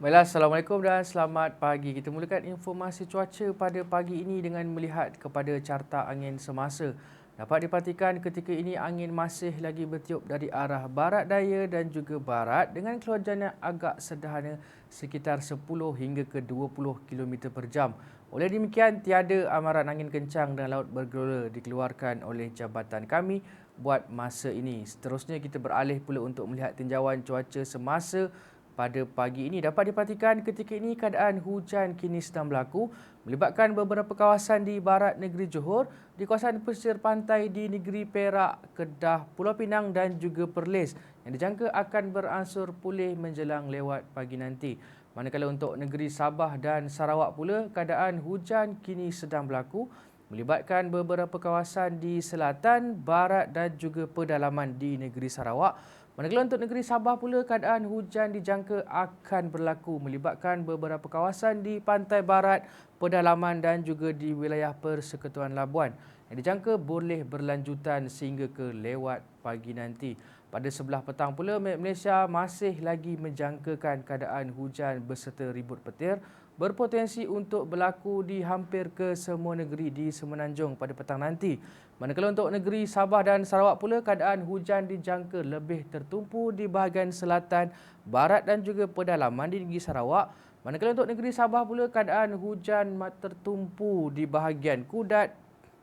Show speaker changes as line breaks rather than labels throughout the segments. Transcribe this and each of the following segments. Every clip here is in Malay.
Baiklah, Assalamualaikum dan selamat pagi. Kita mulakan informasi cuaca pada pagi ini dengan melihat kepada carta angin semasa. Dapat diperhatikan ketika ini angin masih lagi bertiup dari arah barat daya dan juga barat dengan keluaran yang agak sederhana sekitar 10 hingga ke 20 km per jam. Oleh demikian, tiada amaran angin kencang dan laut bergelora dikeluarkan oleh jabatan kami buat masa ini. Seterusnya kita beralih pula untuk melihat tinjauan cuaca semasa pada pagi ini dapat diperhatikan ketika ini keadaan hujan kini sedang berlaku melibatkan beberapa kawasan di barat negeri Johor, di kawasan pesisir pantai di negeri Perak, Kedah, Pulau Pinang dan juga Perlis yang dijangka akan beransur pulih menjelang lewat pagi nanti. Manakala untuk negeri Sabah dan Sarawak pula, keadaan hujan kini sedang berlaku melibatkan beberapa kawasan di selatan, barat dan juga pedalaman di negeri Sarawak Manakala untuk negeri Sabah pula keadaan hujan dijangka akan berlaku melibatkan beberapa kawasan di pantai barat, pedalaman dan juga di wilayah Persekutuan Labuan yang dijangka boleh berlanjutan sehingga ke lewat pagi nanti. Pada sebelah petang pula, Malaysia masih lagi menjangkakan keadaan hujan berserta ribut petir berpotensi untuk berlaku di hampir ke semua negeri di Semenanjung pada petang nanti. Manakala untuk negeri Sabah dan Sarawak pula keadaan hujan dijangka lebih tertumpu di bahagian selatan, barat dan juga pedalaman di negeri Sarawak. Manakala untuk negeri Sabah pula keadaan hujan tertumpu di bahagian Kudat,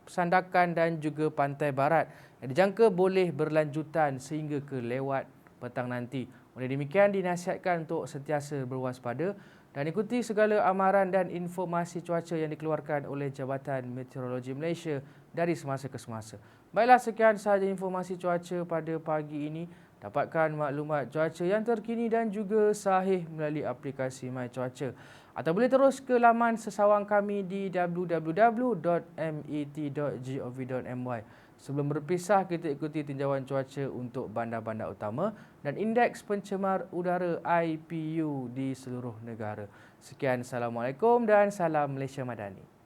Sandakan dan juga pantai barat yang dijangka boleh berlanjutan sehingga ke lewat petang nanti. Oleh demikian dinasihatkan untuk sentiasa berwaspada dan ikuti segala amaran dan informasi cuaca yang dikeluarkan oleh Jabatan Meteorologi Malaysia dari semasa ke semasa. Baiklah sekian sahaja informasi cuaca pada pagi ini. Dapatkan maklumat cuaca yang terkini dan juga sahih melalui aplikasi My Cuaca. Atau boleh terus ke laman sesawang kami di www.met.gov.my. Sebelum berpisah, kita ikuti tinjauan cuaca untuk bandar-bandar utama dan indeks pencemar udara IPU di seluruh negara. Sekian, Assalamualaikum dan salam Malaysia Madani.